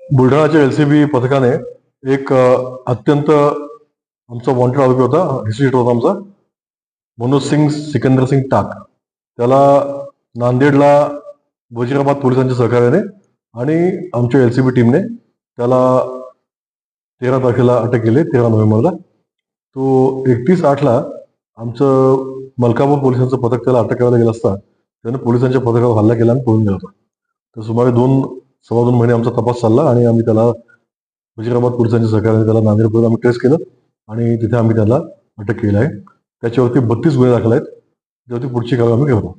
बुलढाणाच्या L C B पथकाने एक अत्यंत आमचा वॉन्टेड आरोपी होता हिस्ट्रीटर होता आमचा. मनोज सिंग सिकंदर सिंग टाक. त्याला नांदेडला वजिराबाद पोलिसांच्या सहकार्याने आणि आमच्या एल सी बी टीमने त्याला तेरा तारखेला अटक केली तेरा नोव्हेंबरला. तो एकतीस आठला आमचं मलकापूर पोलिसांचं पथक त्याला अटक करायला गेलं असता त्याने पोलिसांच्या पथकावर हल्ला केला आणि पळून गेला होता. तर सुमारे दोन सव्वा दोन महिने आमचा तपास चालला आणि आम्ही त्याला वजिराबाद पोलिसांच्या सहकार्याने त्याला नांदेडपर्यंत आम्ही ट्रेस केलं आणि तिथे आम्ही त्याला अटक केली आहे. त्याच्यावरती बत्तीस गुन्हे दाखल आहेत. त्यावरती पुढची कारवाई आम्ही करतो